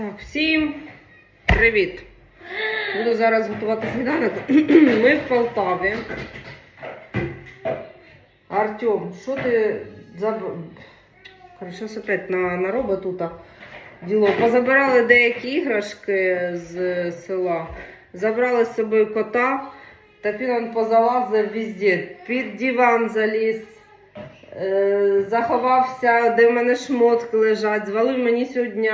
Так, всім привіт! Буду зараз готувати сніданок. Ми в Полтаві. Артем, що ти заб... Короче, зараз опять на, на роботу тут діло. Позабирали деякі іграшки з села. Забрали з собою кота. Так він позалазив везде. Під диван заліз. Е, заховався, де в мене шмотки лежать. Звалив мені сьогодні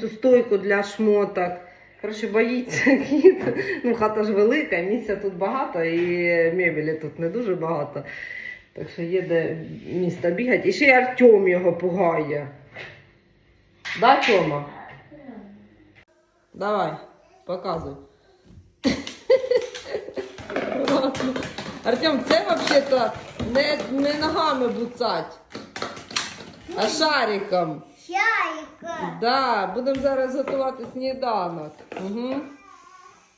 цю стойку для шмоток. Коротше, боїться кіт. Ну, хата ж велика, місця тут багато і мебелі тут не дуже багато. Так що є де місто бігати. І ще й Артем його пугає. Да, Тьома? Давай, показуй. Артем, це взагалі-то не, не ногами буцать, а шариком. Чайка. Да, будемо зараз готувати сніданок. Угу.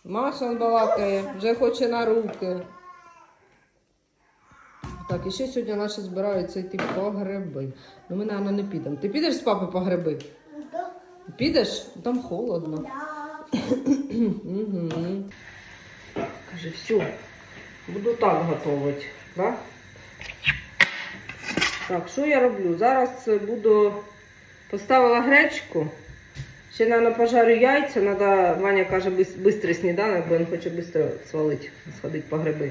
Маша он балакає, вже хоче на руки. Так, і ще сьогодні наші збираються йти по гриби. Ну ми, мабуть, не підемо. Ти підеш з папи по гриби? Да. Підеш? Там холодно. Да. Угу. Каже, все, буду так готувати. Да? Так, що я роблю? Зараз буду поставила гречку. Ще, мабуть, пожарю яйця. Надо, Ваня каже, швидкий сніданок, бо він хоче швидко свалити, сходити по гриби.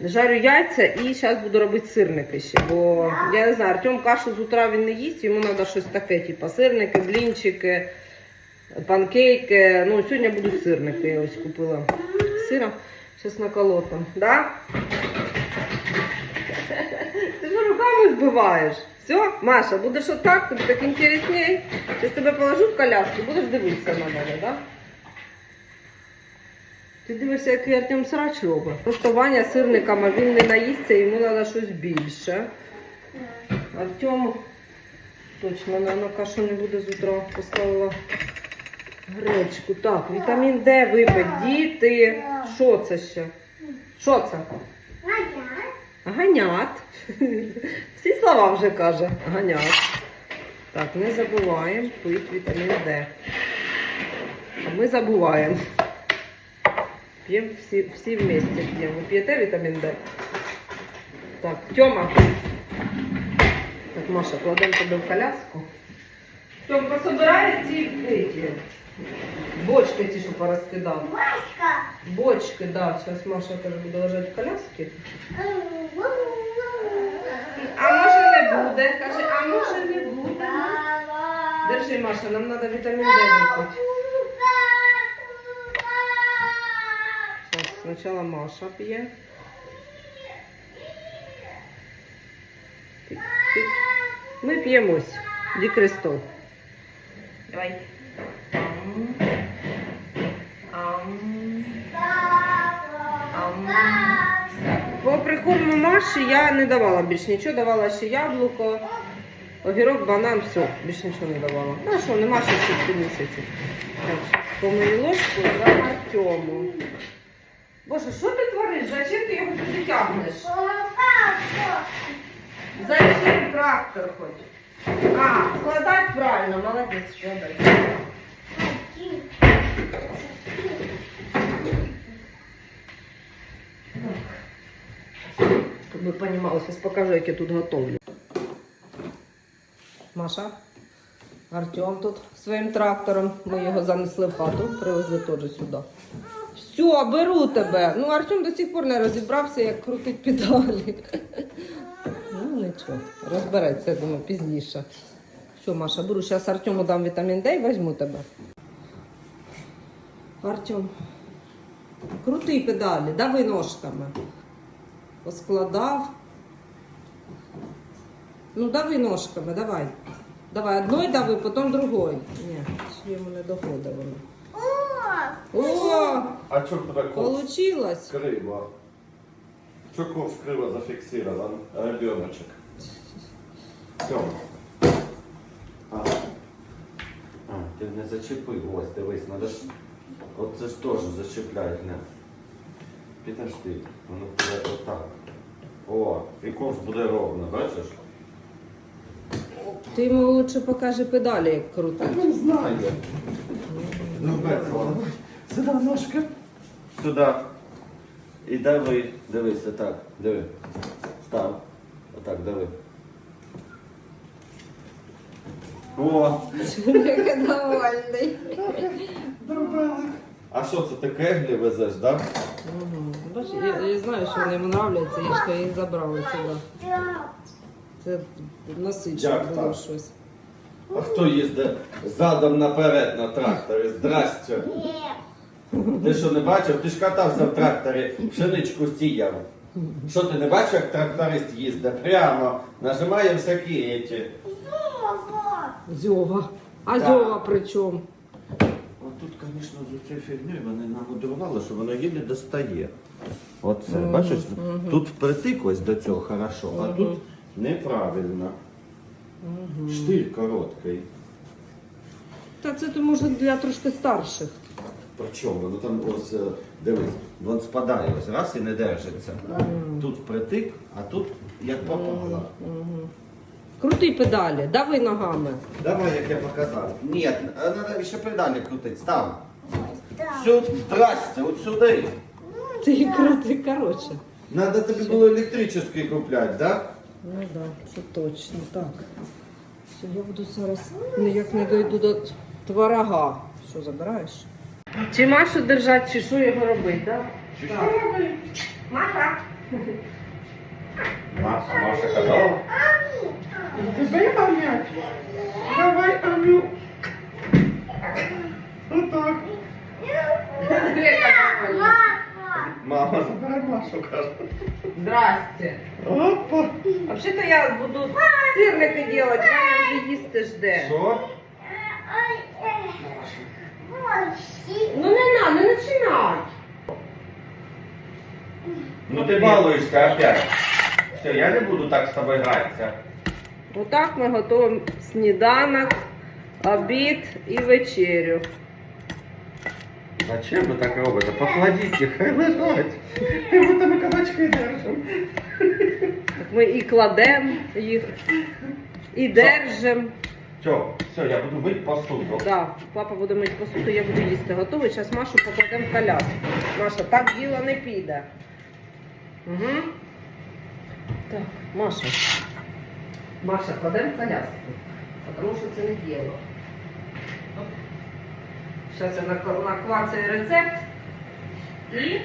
Жарю яйця і зараз буду робити сирники ще. Бо я не знаю, Артем кашу з утра він не їсть, йому треба щось таке, типу сирники, блінчики, панкейки. Ну, сьогодні будуть сирники. Я ось купила сира. Зараз наколота. Да? Ж збиваєш. Все, Маша, будеш отак, тобі так інтересней. Зараз тебе положу в коляску, будеш дивитися на мене, да? Ти дивишся, який Артем срач робить. Просто Ваня сирниками, він не наїсться, йому треба щось більше. Артем точно, на кашу не буде з утра. Поставила гречку. Так, вітамін Д випить. Діти. Що це ще? Що це? Ганят. Всі слова вже каже. Ганят. Так, не забуваємо пити вітамін Д. А ми забуваємо. П'ємо всі, всі вместе п'ємо. Ви п'єте вітамін Д? Так, Тьома. Так, Маша, кладемо тебе в коляску. Тьом, пособирай ці эти, бочки ті, що порозкидав. Васька. Бочки, да. Зараз Маша каже, буде лежати в коляскі. А може не буде? Каже, а може не буде? Держи, Маша, нам треба вітамін Д випити. Спочатку Маша п'є. Ми п'ємось. Ді Крестов. Давай. Ам. Ам. Ам. По прикорму Маші я не давала більше нічого, давала ще яблуко, огірок, банан, все, більше нічого не давала. Ну що, нема ще 6 місяців. Так, помию ложку за Артему. Боже, що ти твориш? Зачем ти його туди тягнеш? Зачем трактор хоч? А, складати правильно, молодець, складай. Щоб ви розуміли, зараз покажу, як я тут готовлю. Маша, Артем тут своїм трактором. Ми його занесли в хату, привезли теж сюди. Все, беру тебе. Ну, Артем до сих пор не розібрався, як крутить педалі. Ну, нічого, розбереться, я думаю, пізніше. Все, Маша, беру. Зараз Артему дам вітамін Д і візьму тебе. Артем, крути педалі, дави ножками. Поскладав. Ну, дави ножками, давай. Давай, одной дави, потім другой. Ні, ще йому не доходить воно. О, А что туда ковш получилось. криво? Что ковш криво зафиксирован? Ребеночек. Тём. А. а, ти не зачепив. Ось, дивись, надо ж. От це ж теж зачіпляють, не. Підожди, воно буде отак. О, і ковш буде ровно, бачиш? Ти йому лучше покажи педалі, як крутить. Він знає. Ну, Бецела, сюди ножки. Сюди. І дави, дивись, отак, диви. Став. Отак, диви. О, Чоловік довольний. А що це ти кеглі везеш, так? Угу. Бачиш, я, я знаю, що вони йому нравляться, і що їх забрали сюди. Це Як було так? щось. А хто їздить задом наперед на тракторі? Здрасте. Нет. Ти що не бачив? Ти ж катався в тракторі, пшеничку сіяв. Що ти не бачив, як тракторист їздить? Прямо нажимає всякі еті. Зьова. А Так. зьова при чому? Тут, звісно, з цією фігнею вони намудрували, що воно її не достає. Оце, Мгм, бачиш, мгм. тут впритик ось до цього хорошо, а Мгм. тут неправильно. Штиль короткий. Та це то може для трошки старших. Причому воно там ось, е, дивись, він спадає ось раз і не держиться. Тут впритик, а тут як попало. Угу. Крути педалі, дави ногами. Давай, як я показав. Ні, треба ще педалі крутити. Став. Сюди, здрасте, от сюди. Ти крути, коротше. Надо тобі було електричний купляти, так? Ну так, да, це точно так. Все, я буду зараз ніяк не дойду до творога. Що забираєш? Чи Машу держати, чи що його робити, так? Маша. Маша, Маша казала. Ами. Давай, Амю. Отак. Мама. Мама, забирай Машу, каже. Здрасте. Опа. Взагалі-то я буду сирники робити, Ваня вже їсти жде. Що? Ну не на, не починай. Ну ти балуєшся опять. Все, я не буду так з тобою гратися. Отак ми готуємо сніданок, обід і вечерю. Зачем ви так робите? Покладіть їх, хай лежать. Ми там кабачки держимо. Ми і кладемо їх, і держимо. Все, все, я буду мити посуду. Да, папа буде мити посуду, я буду їсти. Готовий. Зараз Машу покладемо в коляску. Маша, так діло не піде. Угу. Так, Маша. Маша, кладемо коляску. Тому що це не діло. Зараз я нак- наклацаю рецепт. І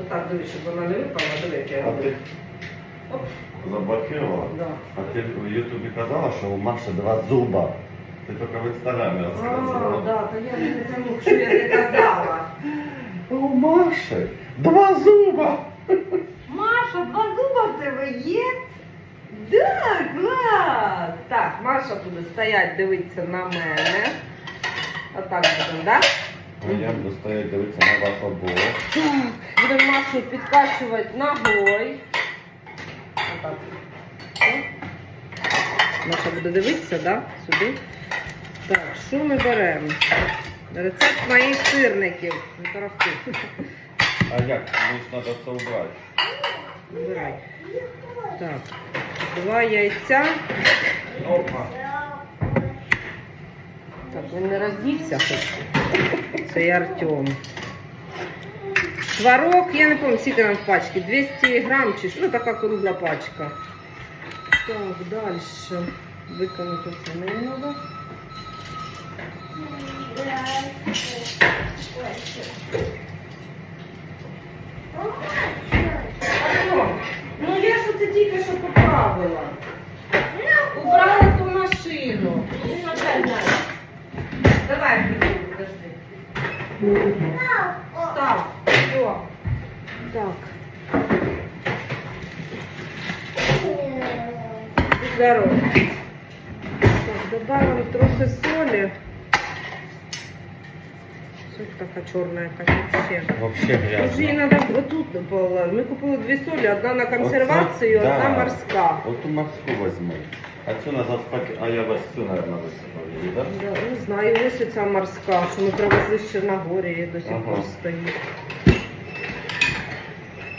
отак дивись, щоб вона не випала, як я А роблю. Оп, заблокувала? да. А ти в Ютубі казала, що у Маші два зуба. Ти тільки в інстаграмі А, розказувала. да, то я не тому, що я не казала. У Маші два зуба. Маша, два зуба в тебе є? Да, клас! Так, Маша буде стояти, дивитися на мене. Отак будемо, так? А я буду стояти дивитися на вас обох. Так, будемо Машу підкачувати ногою. Отак. Маша буде дивитися, да? Сюди. Так, що ми беремо? Рецепт моїх сирників. Не тарахти. А як? Мені треба це убрати. Вибирай. Так, два яйця. Опа. Так, він не роздівся хоч. Це і Артем. Творог, я не пам'ятаю, скільки там в пачці, 200 грам чи що, ну така кругла пачка. Так, далі. Виконати це не треба. Ну я ж це тільки що поправила. Убрала ту машину. Знає. Давай, подожди. Став. Все. Так. Здорово. Так, добавим трохи солі. Соль така чорна якась вообще. Вообще Тут же її грязно. треба отут була. Ми купили дві солі, одна на консервацію, Оце, одна да. морська. От ту морську возьми. А цю назад паки... А я вас цю, мабуть, висипав її, так? Да, не знаю, ось ця морська, що ми привезли з Чорногорії, до сих Ага. пор стоїть.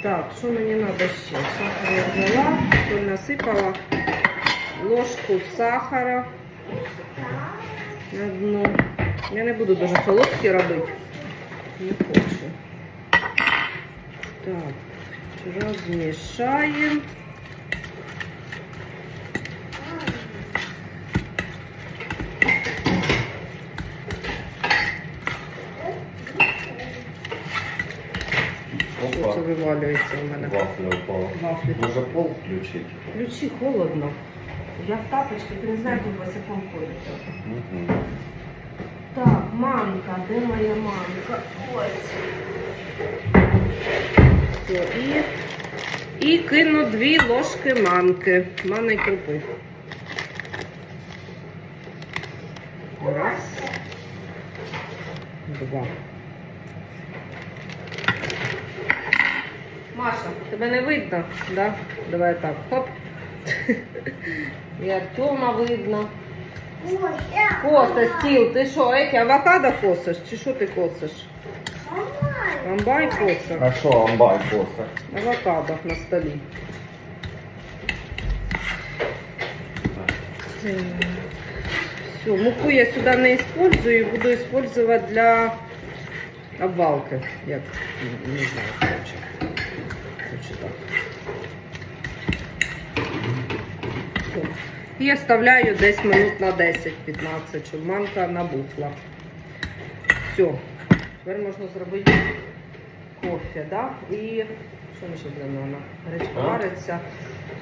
Так, що мені треба ще? Сахар я взяла, соль насипала. ложку сахара на дно. Я не буду дуже солодкі робити. Не хочу. Так, розмішаємо. Що це вивалюється у мене? Вафля упала. Вафлі. Може пол включити? Ключі холодно. Я в тапочках, ти не знаю, як босиком ходите. Угу. Так, манка, де моя манка? Ось. І, і кину дві ложки манки. Мани крупи. Раз. Два. Маша, тебе не видно? Да? Давай так. Хоп. І Артема видно. Коса, стіл, ти що, екі, авокадо косиш? Чи що ти косиш? Амбай коса. А що амбай коса? Авокадо на столі. Все, муку я сюди не использую, буду использовать для обвалки. Як, не, не знаю, короче. Короче, так. І оставляю десь минут на 10-15, щоб манка набухла. Все. Тепер можна зробити кофе, да? І що ми ще будемо Гречка вариться.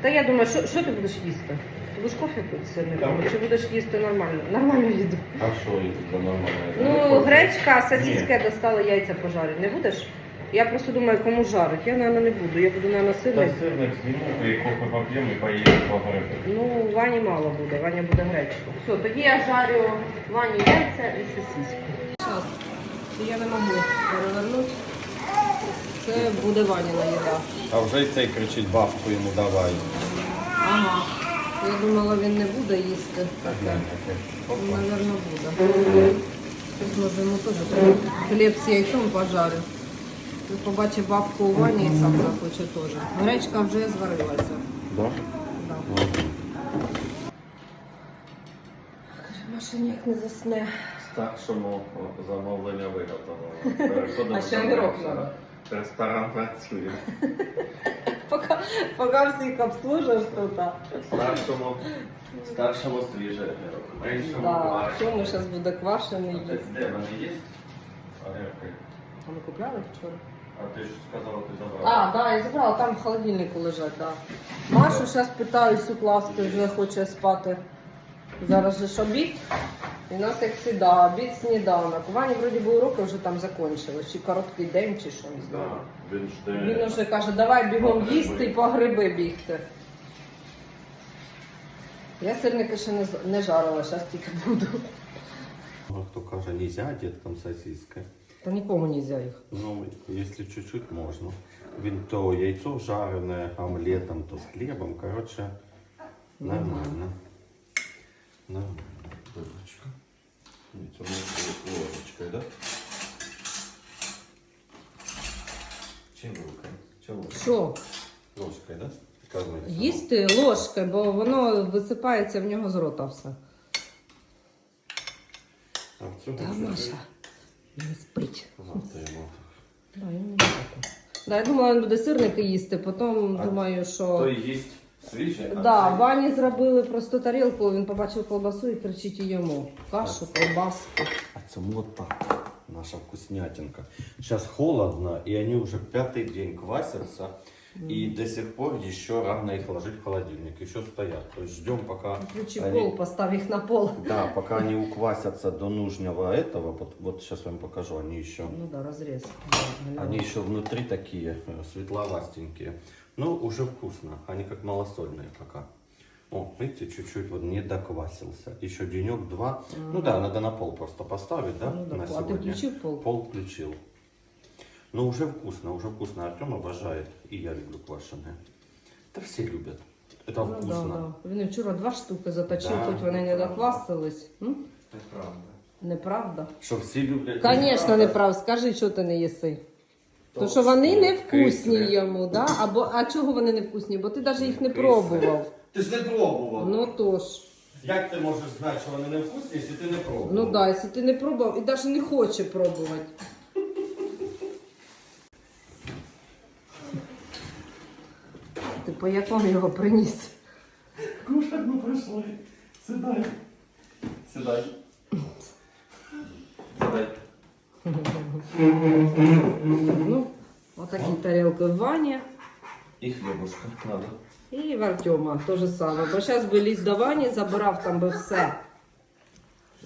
Та я думаю, що, що ти будеш їсти? Ти будеш кофе сирником, Так. чи будеш їсти нормально, нормальну їду? А що їх нормально? Ну, гречка, сосиски я достала, яйця пожарити. Не будеш? Я просто думаю, кому жарить. Я, мабуть, не буду. Я буду, мабуть, Та сирник. сирник зніму і кофе поп'ємо і поїдемо поговорити. Ну, Вані мало буде, Ваня буде гречку. Все, тоді я жарю Вані яйця і сосиски. Зараз, я не можу перевернути. Це буде Ваніна їда. А вже й цей кричить бабку йому давай. Ага. Я думала, він не буде їсти. Так, глянь, таке. Ну, буде. Тут може йому теж хліб з яйцом пожарю. Він побачив бабку у ванні і сам захоче теж. Гречка вже зварилася. Да? Да. Ну, Маша ніяк не засне. Старшому замовлення виготовлено. Переходимо А ще до Макса. надо. Ресторан працює. Поки, поки всіх обслужиш тут. Старшому, старшому свіже огірок. Меншому Да. квашений. Чому зараз буде квашений їсти? Де вони є? Огірки. А ми купляли вчора? А ти ж сказала, ти забрала. А, да, я забрала, там в холодильнику лежать, да. Машу зараз питаюсь укласти, вже хоче спати. Зараз же ж обід. І у нас, як завжди, обід сніданок. У Вані вроді би уроки вже там закінчились. Чи короткий день, чи що не знаю. Да, Він жде. Він уже каже, давай бігом їсти і по гриби бігти. Я сирники ще не, з- не жарила, зараз тільки буду. Хто каже, нельзя деткам сосиски. Та нікому не можна їх. Ну, если чуть-чуть можно. Він то яйцо жарене омлетом, то с хлебом. Короче, нормально. Нормально. Ложечка. Вот ложечкой, да? Чем рукой? Чем ложкой? Що? Ложкой, да? Оказывается, Їсти ложкою, бо воно висипається в нього з рота все. А в цьому Та Маша не спить. Да, не спить. Да, я думала, він буде сирники їсти, потім А думаю, що. що. їсть свіже, Так, Да, цей... Вані зробили просто тарілку, він побачив колбасу і кричить йому. Кашу, колбаску. А це вот так. Наша вкуснятинка. Сейчас холодно, и они уже пятый день квасятся. И до сих пор еще рано их ложить в холодильник. Еще стоят. То есть ждем пока Включи они, пол, постав їх на пол. да, пока они уквасятся до нужного этого. Вот, вот сейчас вам покажу. Они еще, Ну да, розріз. они еще внутри такие э, светловастенькие. Ну, уже вкусно. Они как малосольные пока. О, видите, чуть-чуть вот не доквасился. Еще денек-два. Ну да, надо на пол просто поставить, да, Ну, да, на а ти сегодня. включив пол? Пол включил. Ну, уже вкусно, уже вкусно. Артем обожает. И я люблю квашеное. Да все любят. Это Ну, да, вкусно. да. Він вчора два штуки заточив, Да, хоч вони не правда. доквасились. М? Это правда. Неправда? Что все любят. Звісно, неправда. Скажи, що ти не їси. То що вони не вкусні йому, да? Або а чого вони не вкусні? Бо ти навіть їх не Кислі. пробував. Ти ж не пробував. Ну тож. Як ти можеш знати, що вони не вкусні, якщо ти не пробував? Ну да, якщо ти не пробував і навіть не хоче пробувати. По якому його приніс? Кушать ми прийшли. Сідай. Сідай. Сідай. Ну, отакі тарілки в Вані. І хлібушка надо. І в Артема те ж саме. Бо зараз би ліз до Вані, забирав там би все.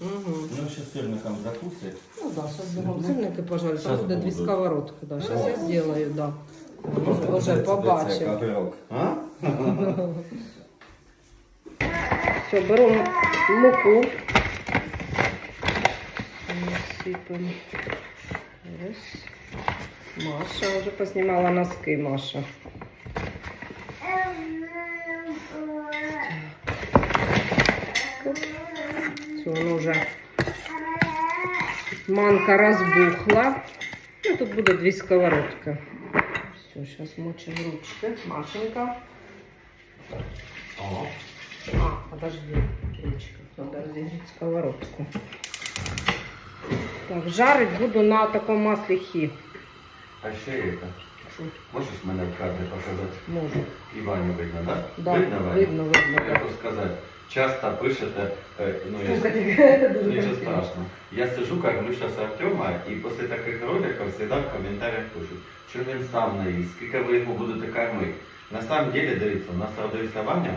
Угу. Ну, ще сирником закусить. Ну да, сейчас бегом сырники пожарю, там буде дві сковородки. Да. Сейчас я сделаю, да. Уже побачив. А? Все, беру муку. Насипаємо. Раз. Маша вже поснімала носки, Маша. Все, ну вже манка розбухла. Ну, тут буде дві сковородки. Все, зараз мочимо ручки. Машенька. О. А, подожди. Надо разогреть сковородку. Так, жарить буду на таком масле хи. А ще это. Можеш мене в кадрі показати? Можу. Іваню видно, так? Да, видно, видно, видно. Я да. хочу сказати, часто пишете, е, ну я Слухайте, Ничего страшного. Я сижу, кормлю сейчас Артема, и после таких роликов всегда в комментариях пишут, что він сам наїсть, скільки ви йому будете кормити. На самом деле, дивіться, у нас родився Ваня,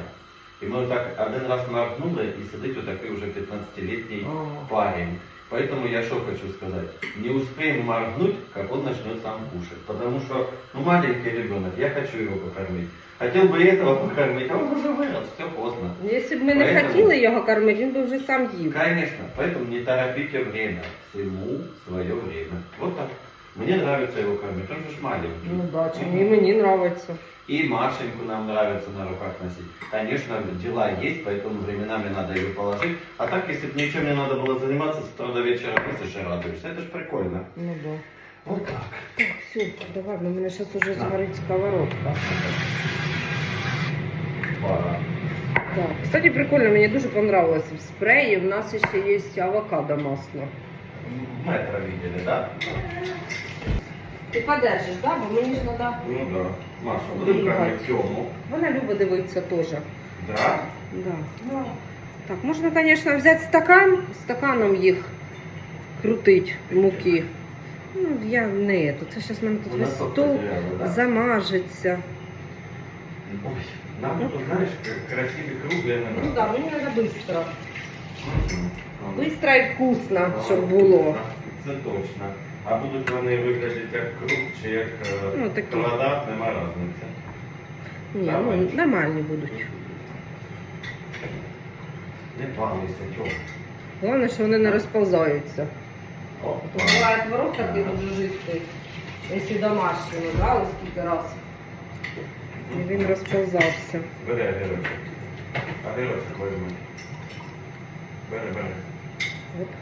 і ми так один раз моргнули, і сидить отакий уже 15-летний парень. Поэтому я что хочу сказать. Не успеем моргнуть, как он начнет сам кушать. Потому что, ну, маленький ребенок, я хочу его покормить. Хотел бы и этого покормить, а он уже вырос, все поздно. Якщо б ми не Поэтому- хотіли його кормити, він би вже сам їв. Конечно, поэтому не торопите время. Всему свое время. Вот так. Мне нравится его кормить, он же ж маленький. Ну да, чому і мені подобається. И Машеньку нам нравится на руках носить. Конечно, дела есть, поэтому временами надо ее положить. А так, если бы ничем не надо было заниматься, с утра до вечера носишь и радуешься. Это ж прикольно. Ну да. Вот так. Так, все, давай, бо у мене зараз уже згорить сковородка. Пора. Так. Кстати, прикольно, мені дуже понравилось. В спреї в нас ще є авокадо масло. Метро видели, да? Ти подержиш, да? Бо мені ж треба. Ну да. Маша, будем Бегать. кормить Тему. Вона любить дивитися теж. Да? Да. Так, можна, звісно, взяти стакан, стаканом їх крутить муки. Ну, я не тут. Це зараз мене тут нас весь стол да. замажеться. Ой, нам тут, знаешь, красивые круглые не Ну надо. так, мені треба швидко. Швидко і вкусно, щоб було. Це точно. А будуть вони виглядати як круг чи як е, Ну, такі. квадрат, нема різниці. Ні, ну нормальні будуть. Не балуйся, чого. Головне, що вони не розповзаються. О, Тут буває творог такий дуже жидкий. Якщо домашній, ми брали скільки раз. І він розповзався. Бери огірочок. Огірочок возьми. Бери, бери.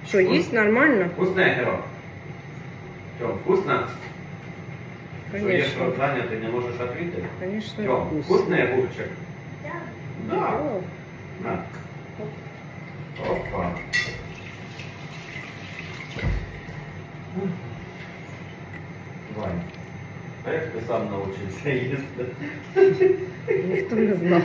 Що, їсть нормально? Вкусний огірок. Тьом, вкусно? Що є Конечно. про Таня, ти не можеш відповідати? Конечно, Тьом, вкусно. вкусний огурчик? Да. О, На. Опа. Вань, а як ти сам навчився їсти? Ніхто не знав.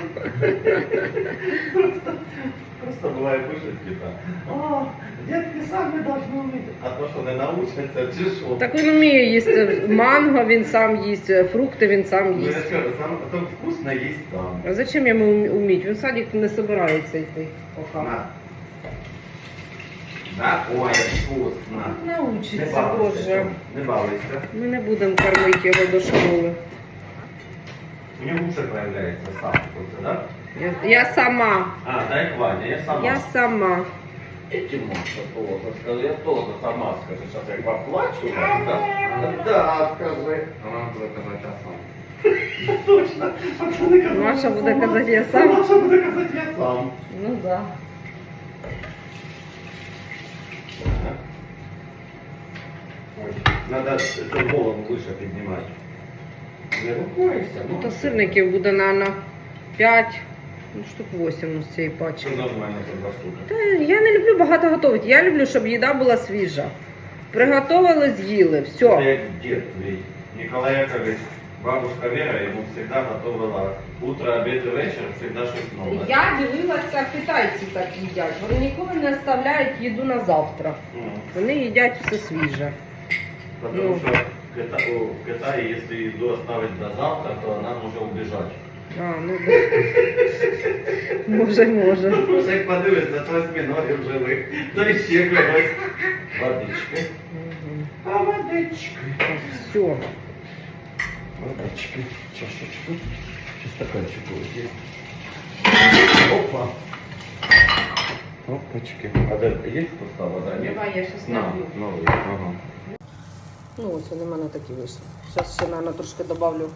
Просто буває пишуть, типа, о, дітки самі должны вміти. А то, що не научаться, чи що? Так він вміє їсти манго, він сам їсть, фрукти він сам Ну, я їсть. скажу, сам а то вкусно їсть сам. А зачем йому ум- уміть? Він в садик не збирається йти. Поки. На. На, ой, вкусно. Не Научиться, балуйся, боже. Не балуйся. Ми не будемо кормити його до школи. У нього лучше проявляється сам, да? Я, я сама. А, дай Ваня, я сама. Я сама. Эти Маша тоже скажи, я тоже сама скажу, сейчас я поплачу, да? Да, скажи. Она будет казать я сам. Точно, пацаны казали, Маша буде казати, я сам. Маша буде казати я сам. Ну да. Эту голову выше поднимать. Не рукойся, Ну, ну. то сирників буде, мабуть, 5 Ну, штук 8 з цієї пачки. Це нормально, це два штуки. Та я не люблю багато готувати. Я люблю, щоб їда була свіжа. Приготували, з'їли. Це Все. як дід твій. Николай Яковлевич, бабушка Вера йому завжди готувала утро, обід і вечір, завжди щось нове. Я дивилася, китайці так їдять. Вони ніколи не оставляють їду на завтра. М. Вони їдять все свіже. Потому Ну. что в Кита- у- в Китае, если еду оставить до завтра, то она может убежать. А, ну да. Може, може. Просто як подивись на твої спиною живих, то ще когось. Водички. Мгм. А водички. Так, все. Водички, чашечку. Чи стаканчику є? Опа. Опачки. А де є пуста вода? Ні? Давай я щас На, наб'ю. новий. Ага. Ну, ось вони в мене такі вийшли. Зараз ще, мабуть, трошки добавлю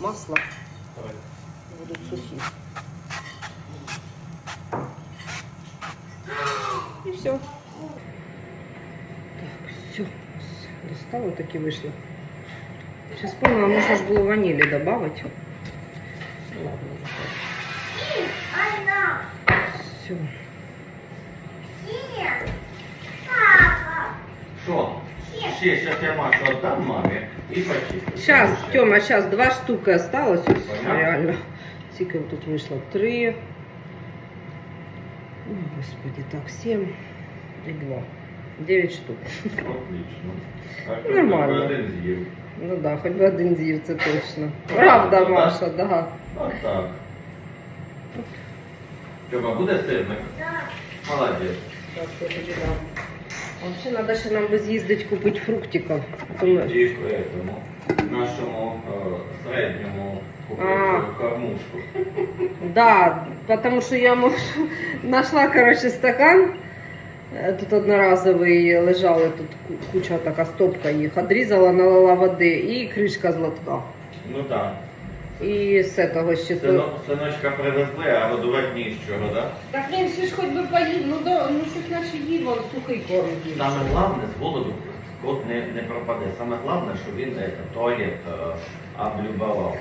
масла. Будуть сухі. І все. Так, все. Достали такі вийшли. Ще вспомнила, можна ж було ванілі додати. Ну, Ладно, вже Она. все. Ще, зараз я Машу віддам мамі і почистю. Сейчас, Тёма, сейчас два штуки осталось. Ось, Понятно. реально. Скільки тут вийшло? Три. Ой, господи, так, семь і два. Дев'ять штук. Отлично. А Нормально. хто один з'їв? Ну да, хоч би один з'їв, це точно. Правда, Ну, так. Маша, да. От так. Тьома, буде сирник? Да. Молодець. Зараз я тобі дам. Вообще надо ще нам би з'їздити купити фруктиків. І к этому, нашому е, середньому А. купити кормушку. Да, потому что я можу... нашла, короче, стакан. Е, Тут одноразовий лежали, тут ку- куча така стопка їх. Одрізала, налила води і кришка з лотка. Ну так. І з того ще то. Сино, синочка привезли, а годувати ні з чого, так? Так він ще ж хоч би поїв, ну, до, ну щось наче їв, он сухий корм їв. Саме головне з голоду кот не, не пропаде. Саме головне, що він це, туалет е, облюбував.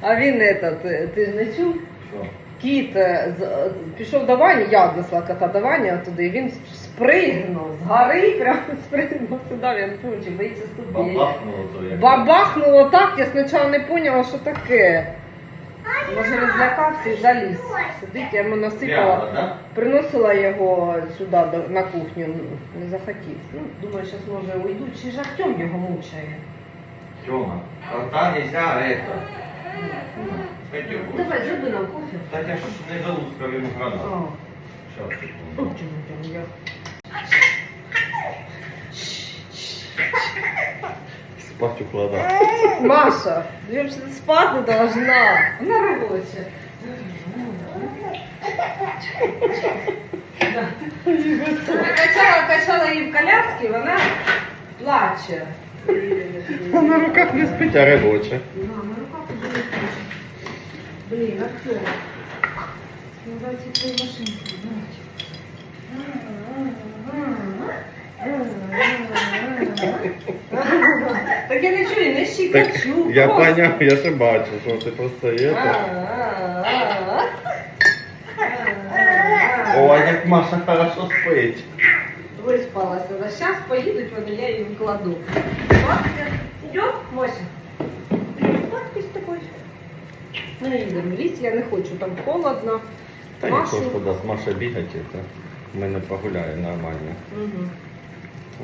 А він этот, ти- ти ж не чув? Що? Кіт е, з- е, пішов до Вані, я однесла кота до Вані, а туди він спригнув з гори, прямо спригнув сюди, він пучі, боїться ступені. Бабахнуло то як. Бабахнуло так, я спочатку не поняла, що таке. Може розлякався і заліз. Сидить, я йому насипала, Прямо, да? приносила його сюди до- на кухню, не захотів. Ну, думаю, зараз може уйду, чи ж Артем його мучає. Тьома, кота нельзя это. Пойдем. Давай, зроби нам кофе. Так я ж не залускав йому гранат. А, Щас, ну, секунду. Тьом, Тьом, я. Спать укладати. Маша, я вообще спать не должна. Она рабочая. Качала, качала її в коляскі, вона плаче. А на руках не спить, а робоче. На, на руках уже не плаче. Блін, Артем. Ну, давайте твою машинку, давайте. Так я не чую, не щекочу. я просто. поняв, я ще бачу, що ти просто є. О, як Маша хорошо спить. Виспалася. Зараз поїдуть вони, я їм кладу. Йдем, Мося? З тобою. Ми їдемо ліс, я не хочу, там холодно. Та Машу. ж туди з Маша бігати, то ми не погуляємо нормально. Угу.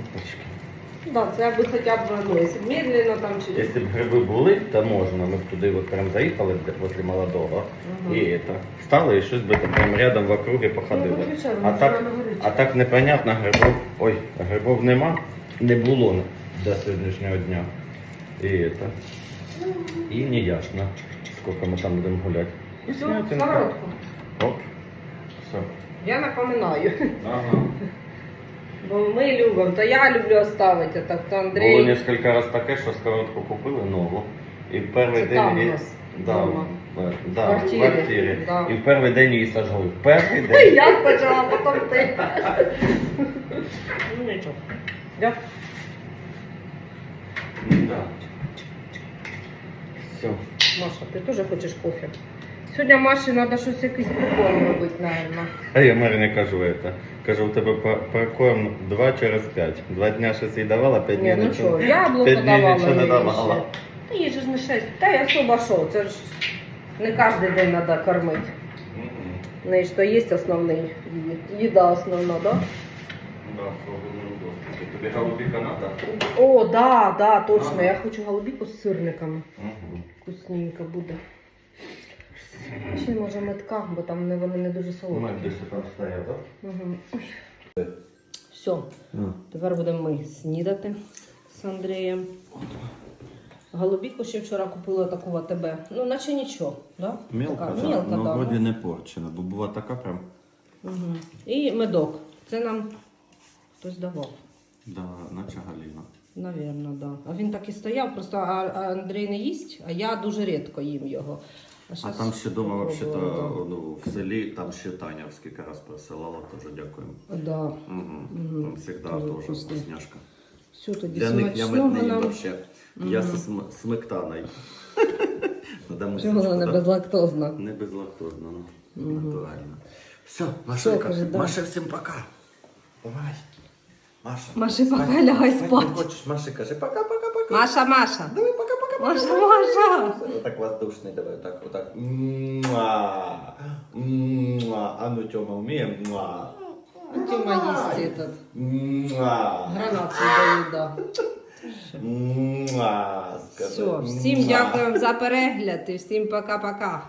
Опачки. Да, це аби хоча б ну, якщо медленно там через. Якщо б гриби були, то можна. Ми б туди от прям заїхали де- возле молодого. Мгм. І это, стали і щось би там прям рядом в округі Ну, походили. А так, вже говорить. а так непонятно, грибов. Ой, грибов нема, не було до сьогоднішнього дня. І это. І не ясно, скільки ми там будемо гуляти. Все, сковородку. Оп. Все. Я напоминаю. Ага. Бо ми любимо, то я люблю оставити, а так то Андрій. Було кілька разів таке, що сковородку купили нову. І в перший Це день там у її... Да, да, В квартирі, квартирі. да. І в перший день її сожгли. В перший день. Я спочатку, потім ти. Ну нічого. Я Да. Все. Маша, ти теж хочеш кофе? Сьогодні Маші треба щось якийсь прикол робити, напевно. А я Марине кажу это. Кажу, у тебе прокорм 2 через 5. Два дня щось їй давала, 5 Ні, днів ну нічого. яблуко П'ять днів давала нічого не їй давала. ще. Та їй же ж не 6. Та й особо що, це ж не кожен день треба кормити. Мгм. В неї ж то є основний їда основна, да? Да, в свободному доступі. Тобі голубіка надо? О, да, да, точно. Ага. Я хочу голубіку з сирниками. Угу. Вкусненько буде. Чи може метка, бо там не, вони не дуже солодкі. мене десь там стояв, так? Угу. Все, тепер будемо ми снідати з Андрієм. Голубіку ще вчора купила таку в АТБ. Ну, наче нічого, да? Мелко, така, да. мелка, ну, да. вроді не порчена, бо була така прям. Угу. І медок. Це нам хтось давав. Да, наче Галіна. Навірно, да. А він так і стояв, просто а, а Андрій не їсть, а я дуже рідко їм його. А там ще дома вообще-то ну, в селі, там ще Таня скільки раз присилала, теж дякуємо. Да. Да. Угу. Мгм. Там завжди Дуже теж вкусно. вкусняшка. Все, тоді Для них я смачного не нам. вообще. Я зі см- сметаною. Надо Чого вона не да? безлактозна? Не безлактозно, ну. Мгм. Натурально. Все, Машенька, кажи, да. Маша, всім пока. Давай. Маша. Маші, пока лягай Спать не хочеш, Маші, кажи пока-пока-пока. Маша, Маша. Давай, пока-пока-пока. Маша, можна. Так воздушний, давай, так, отак. Муа. Муа. А ну, Тьома, вміє? Муа. Тьома їсть этот. Муа. Гранат даю, да. Муа. Скажи. Все, всім Муа. дякуємо за перегляд і всім пока-пока.